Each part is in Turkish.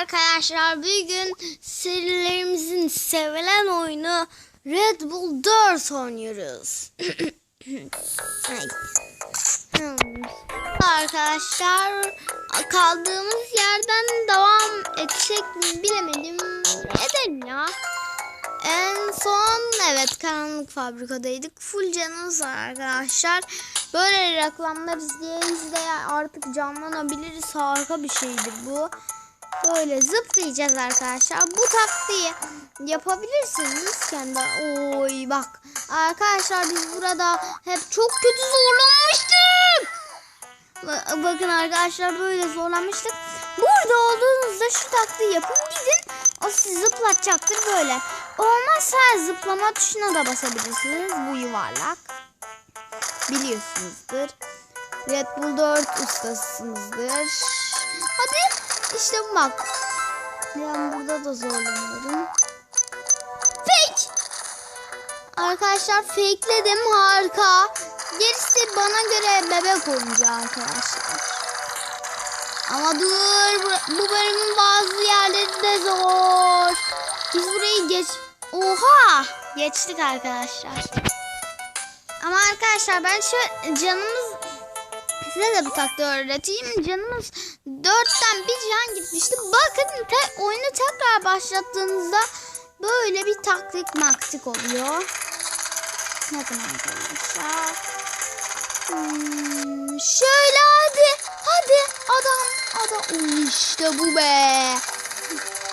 arkadaşlar bugün serilerimizin sevilen oyunu Red Bull 4 oynuyoruz. Hmm. arkadaşlar kaldığımız yerden devam etsek mi bilemedim. Edelim ya. En son evet karanlık fabrikadaydık. Full canımız var arkadaşlar. Böyle reklamlar izleye izleye artık canlanabiliriz. Harika bir şeydir bu. Böyle zıplayacağız arkadaşlar. Bu taktiği yapabilirsiniz kendi. Oy bak. Arkadaşlar biz burada hep çok kötü zorlanmıştık. Ba- Bakın arkadaşlar böyle zorlanmıştık. Burada olduğunuzda şu taktiği yapın gidin. O sizi zıplatacaktır böyle. Olmazsa zıplama tuşuna da basabilirsiniz. Bu yuvarlak. Biliyorsunuzdur. Red Bull 4 ustasısınızdır. Hadi işte bak. Ben burada da zorlanıyorum. Fake. Arkadaşlar fakeledim harika. Gerisi bana göre bebek oyuncağı arkadaşlar. Ama dur bu bölümün bazı yerleri de zor. Biz burayı geç... Oha! Geçtik arkadaşlar. Ama arkadaşlar ben şu canımız size de bu taktiği öğreteyim. Canımız dörtten bir can gitmişti. Bakın te, oyunu tekrar başlattığınızda böyle bir taktik maktik oluyor. Bakın arkadaşlar. Hmm, şöyle hadi. Hadi adam adam işte bu be.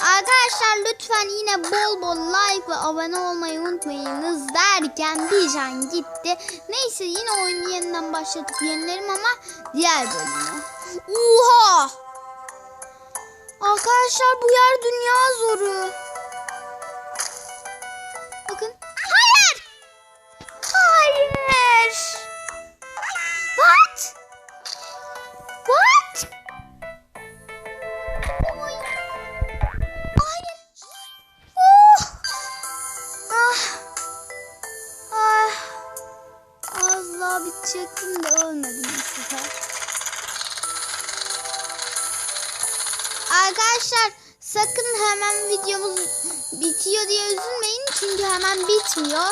Arkadaşlar lütfen yine bol bol like ve abone olmayı unutmayınız derken bir can gitti. Neyse yine oyunu yeniden başlatıp yenilerim ama diğer bölümü. Oha! Arkadaşlar bu yer dünya zoru. De ölmedim bu sefer. Arkadaşlar sakın hemen videomuz bitiyor diye üzülmeyin. Çünkü hemen bitmiyor.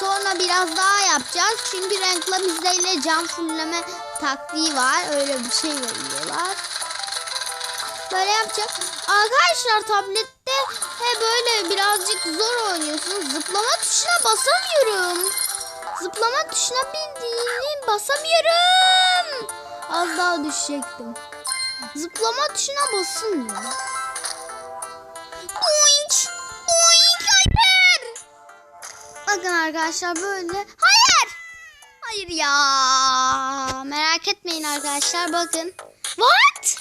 Sonra biraz daha yapacağız. Çünkü reklam izleyle cam fulleme taktiği var. Öyle bir şey veriyorlar. Böyle yapacak. Arkadaşlar tablette he böyle birazcık zor oynuyorsunuz. Zıplama tuşuna basamıyorum. Zıplama tuşuna bildiğini basamıyorum. Az daha düşecektim. Zıplama tuşuna basılmıyor. Boink! Boink! Hayır! Bakın arkadaşlar böyle. Hayır! Hayır ya. Merak etmeyin arkadaşlar bakın. What?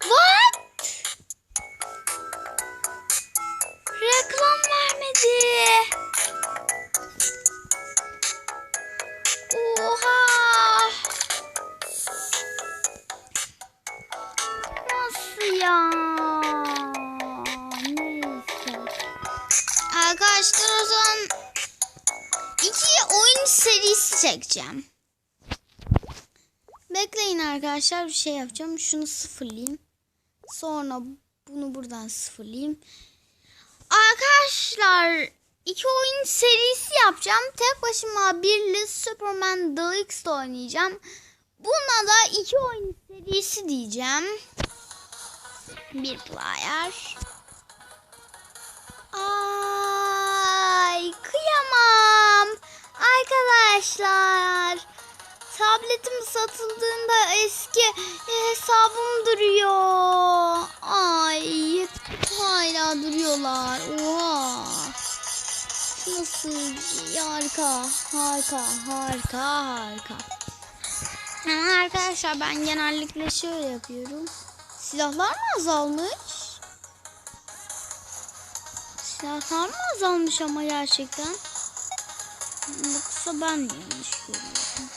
What? Çekeceğim. Bekleyin arkadaşlar bir şey yapacağım. Şunu sıfırlayayım. Sonra bunu buradan sıfırlayayım. Arkadaşlar iki oyun serisi yapacağım. Tek başıma birli Superman Deluxe'da oynayacağım. Buna da iki oyun serisi diyeceğim. Bir player. Ay kıyamam. Arkadaşlar. Tabletim satıldığında eski hesabım duruyor. Ay hala duruyorlar. Oha. Nasıl harika harika harika harika. Ama arkadaşlar ben genellikle şöyle yapıyorum. Silahlar mı azalmış? Silahlar mı azalmış ama gerçekten? Yoksa ben yanlış görüyorum?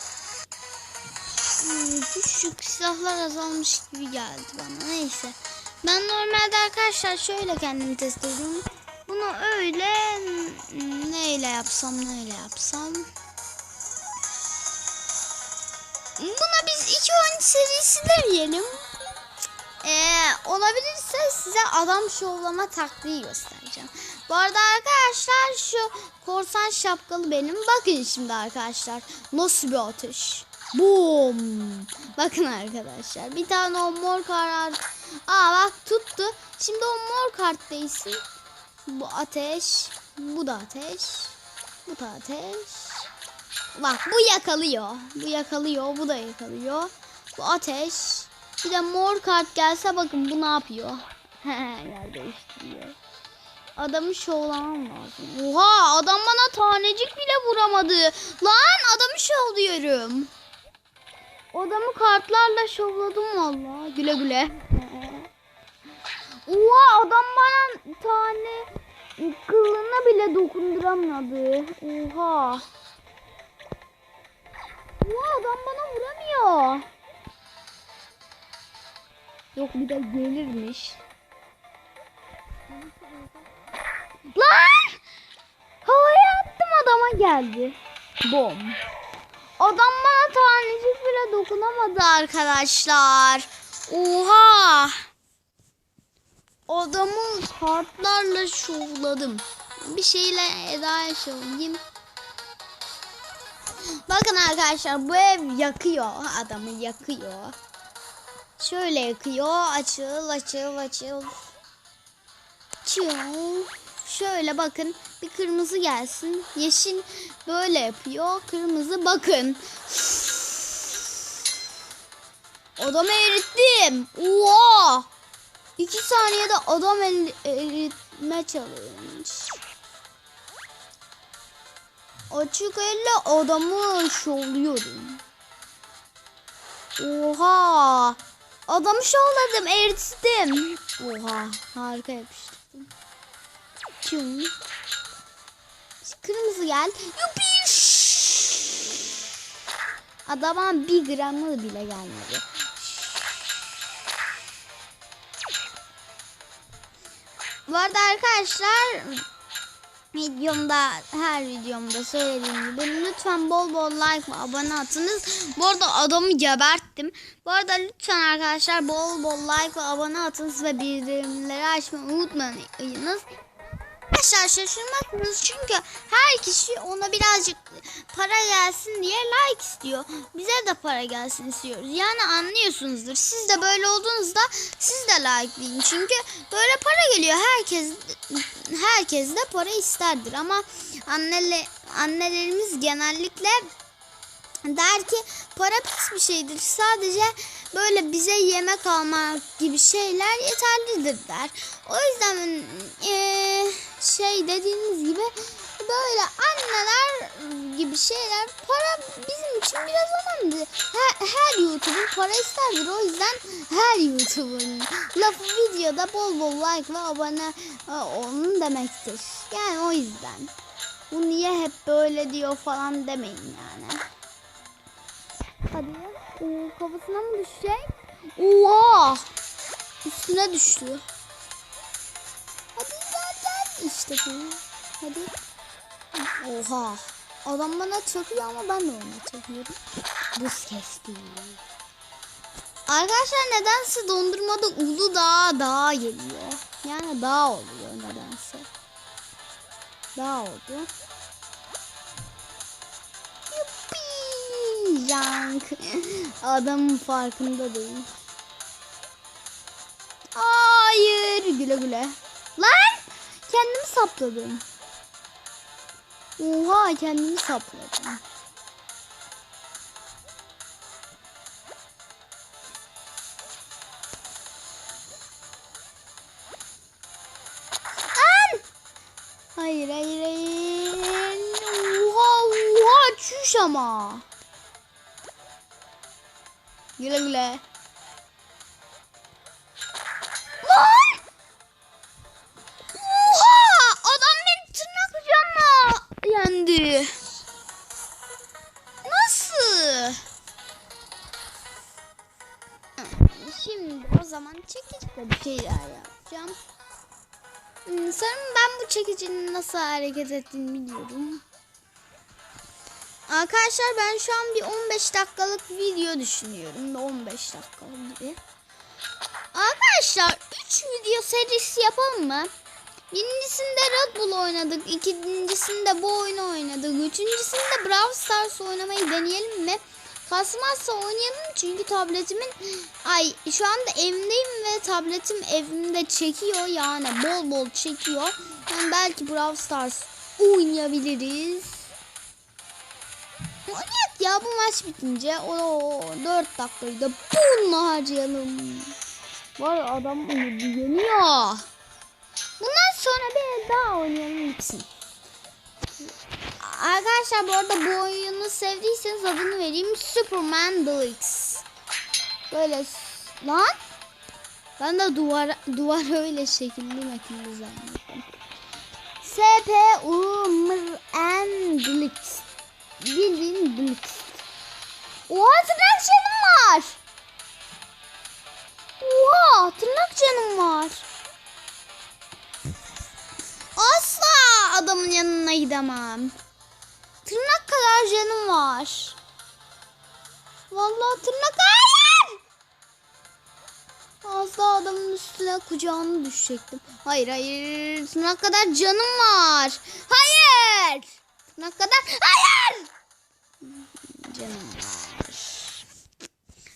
Hmm, Küçük silahlar azalmış gibi geldi bana. Neyse. Ben normalde arkadaşlar şöyle kendimi test ediyorum. Bunu öyle neyle yapsam neyle yapsam. Buna biz iki oyun serisi demeyelim. Ee, olabilirse size adam şovlama taktiği göstereceğim. Bu arada arkadaşlar şu korsan şapkalı benim. Bakın şimdi arkadaşlar nasıl bir ateş. Boom. Bakın arkadaşlar bir tane o mor kart. Aa bak tuttu. Şimdi o mor kart değilsin. Bu ateş. Bu da ateş. Bu da ateş. Bak bu yakalıyor. Bu yakalıyor. Bu da yakalıyor. Bu ateş. Bir de mor kart gelse bakın bu ne yapıyor. Yer değiştiriyor. Adamı şovlamam lazım. Oha adam bana tanecik bile vuramadı. Lan adamı şovluyorum. Adamı kartlarla şovladım valla. Güle güle. Oha adam bana tane kılına bile dokunduramadı. Oha. Oha adam bana vuramıyor. Yok bir de gelirmiş. Lan! Havaya attım adama geldi. Bom. Adam bana tanecik bile dokunamadı arkadaşlar. Oha! Adamı kartlarla şovladım. Bir şeyle Eda'ya şovlayayım. Bakın arkadaşlar bu ev yakıyor. Adamı yakıyor. Şöyle yakıyor. Açıl açıl açıl. Çiu. Şöyle bakın bir kırmızı gelsin. Yeşil böyle yapıyor. Kırmızı bakın. Adamı erittim. Oha. İki saniyede adam eritme challenge. Açık elle adamı şovluyorum. Oha. Adamı şovladım, erittim. Oha, harika yapıştırdım. Tüm. Kırmızı gel. Yupi. Adama bir gramı bile gelmedi. Bu arada arkadaşlar videomda her videomda söylediğim gibi lütfen bol bol like ve abone atınız. Bu arada adamı geberttim. Bu arada lütfen arkadaşlar bol bol like ve abone atınız ve bildirimleri açmayı unutmayınız. Arkadaşlar şaşırmazsınız çünkü her kişi ona birazcık para gelsin diye like istiyor. Bize de para gelsin istiyoruz. Yani anlıyorsunuzdur. Siz de böyle olduğunuzda siz de likelayın. Çünkü böyle para geliyor. Herkes herkes de para isterdir ama annele, annelerimiz genellikle der ki para pis bir şeydir. Sadece böyle bize yemek almak gibi şeyler yeterlidir der. O yüzden eee, şey dediğiniz gibi böyle anneler gibi şeyler para bizim için biraz önemli. Her, her YouTuber para isterdir. O yüzden her YouTuber'ın lafı videoda bol bol like ve abone e, olun demektir. Yani o yüzden. Bu niye hep böyle diyor falan demeyin yani. Hadi ya. Oo, kafasına mı düşecek? Oha! Üstüne düştü. İşte bu. Hadi. Oha. Adam bana çakıyor ama ben de ona çakıyorum. Buz kesti. Arkadaşlar nedense dondurmada ulu dağ dağ geliyor. Yani dağ oluyor nedense. Dağ oldu. Yuppi! Yank. Adamın farkında değil. Hayır. Güle güle. Lan! Kendimi sapladım. Oha kendimi sapladım. An! Hayır hayır hayır. Oha oha çüş ama. Güle güle. Lan! Çekiçle bir şeyler yapacağım. Hmm, Sanırım ben bu çekicinin nasıl hareket ettiğini biliyorum. Arkadaşlar ben şu an bir 15 dakikalık video düşünüyorum. 15 dakika gibi. Arkadaşlar 3 video serisi yapalım mı? Birincisinde Red Bull oynadık. ikincisinde bu oyunu oynadık. Üçüncüsünde Brawl Stars oynamayı deneyelim mi? Kasmazsa oynayalım çünkü tabletimin ay şu anda evimdeyim ve tabletim evimde çekiyor yani bol bol çekiyor. Yani belki Brawl Stars oynayabiliriz. Oynayak ya bu maç bitince o 4 dakikayı da bununla harcayalım. Var adam yeniyor. Bundan sonra bir daha oynayalım bitsin. Arkadaşlar bu arada bu oyunu sevdiyseniz adını vereyim. Superman Deluxe. Böyle lan. Ben de duvar duvar öyle şekilli mekilli zannettim. S P U M N Deluxe. Bildiğin Deluxe. Oha tırnak canım var. Oha tırnak canım var. Asla adamın yanına gidemem. Tırnak kadar canım var. Vallahi tırnak hayır. Asla adamın üstüne kucağına düşecektim. Hayır hayır. Tırnak kadar canım var. Hayır. Tırnak kadar hayır. Canım var.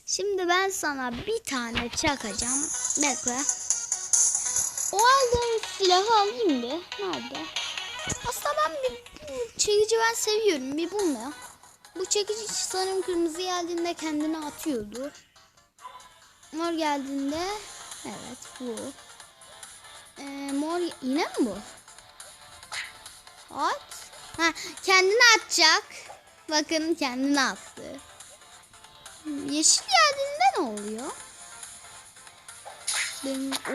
Şimdi ben sana bir tane çakacağım. Bekle. O halde silahı alayım bir. Nerede? Aslında ben bir çekici ben seviyorum. Bir bu ne? Bu çekici sanırım kırmızı geldiğinde kendini atıyordu. Mor geldiğinde evet bu. Ee, mor yine mi bu? At. Ha, kendini atacak. Bakın kendini attı. Yeşil geldiğinde ne oluyor?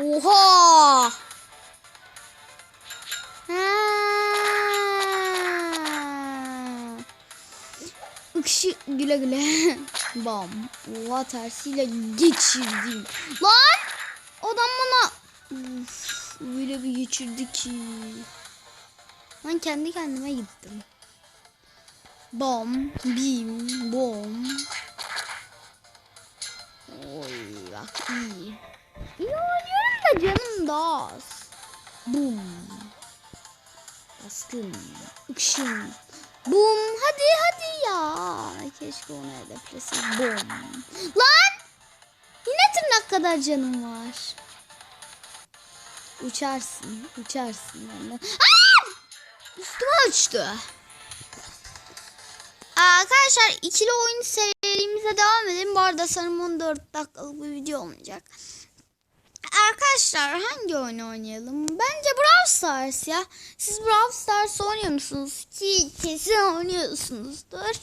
Oha! Ha. Ikşı güle güle. Bam. Oha tersiyle geçirdim. Lan! Adam bana Uf, öyle bir geçirdi ki. Ben kendi kendime gittim. Bom, bim, bom. Oy bak iyi. İyi oynuyorum da canım da az. Bum. Baskın. Ikşın. Bum. Hadi hadi ya. Keşke onu hedefleseydim. Bum. Lan. Yine tırnak kadar canım var. Uçarsın. Uçarsın benden. Üstüme uçtu. Arkadaşlar ikili oyun serimize devam edelim. Bu arada sanırım 14 dakikalık bir video olmayacak. Arkadaşlar hangi oyunu oynayalım? Bence Brawl Stars ya. Siz Brawl Stars oynuyor musunuz? Ki kesin oynuyorsunuzdur.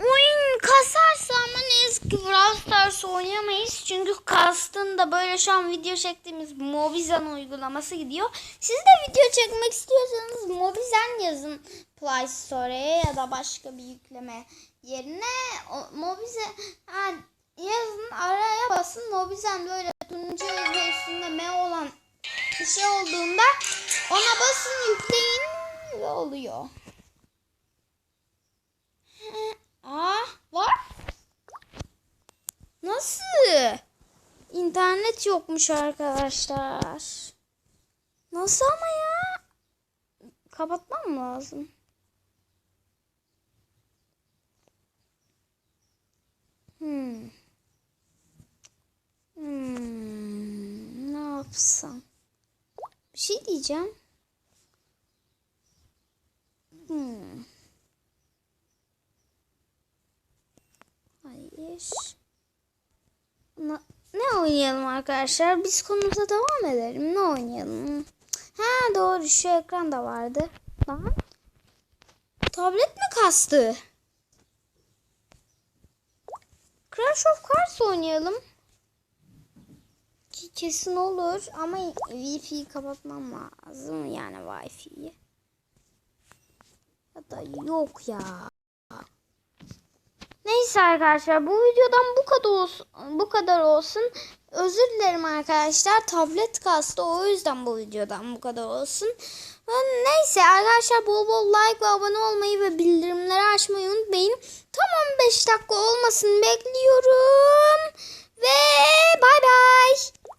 Oyun kasarsa ama ne yazık ki Brawl Stars oynayamayız. Çünkü kastında böyle şu an video çektiğimiz Mobizen uygulaması gidiyor. Siz de video çekmek istiyorsanız Mobizen yazın Play Store'ya ya da başka bir yükleme yerine. O, Mobizen yazın araya basın Mobizen böyle turuncu ve üstünde M olan bir şey olduğunda ona basın yükleyin ve oluyor. Aa var. Nasıl? İnternet yokmuş arkadaşlar. Nasıl ama ya? Kapatmam lazım. Hmm. Hmm. Ne yapsam? Bir şey diyeceğim. Hmm. Hayır. Na- ne oynayalım arkadaşlar? Biz konumuza devam edelim. Ne oynayalım? Ha doğru şu ekran da vardı. Lan. Tablet mi kastı? Crash of Cards oynayalım. Kesin olur ama Wi-Fi'yi kapatmam lazım yani Wi-Fi'yi. Ya da yok ya. Neyse arkadaşlar bu videodan bu kadar olsun. Bu kadar olsun. Özür dilerim arkadaşlar. Tablet kastı o yüzden bu videodan bu kadar olsun. Neyse arkadaşlar bol bol like ve abone olmayı ve bildirimleri açmayı unutmayın. Tam 15 dakika olmasını bekliyorum. Ve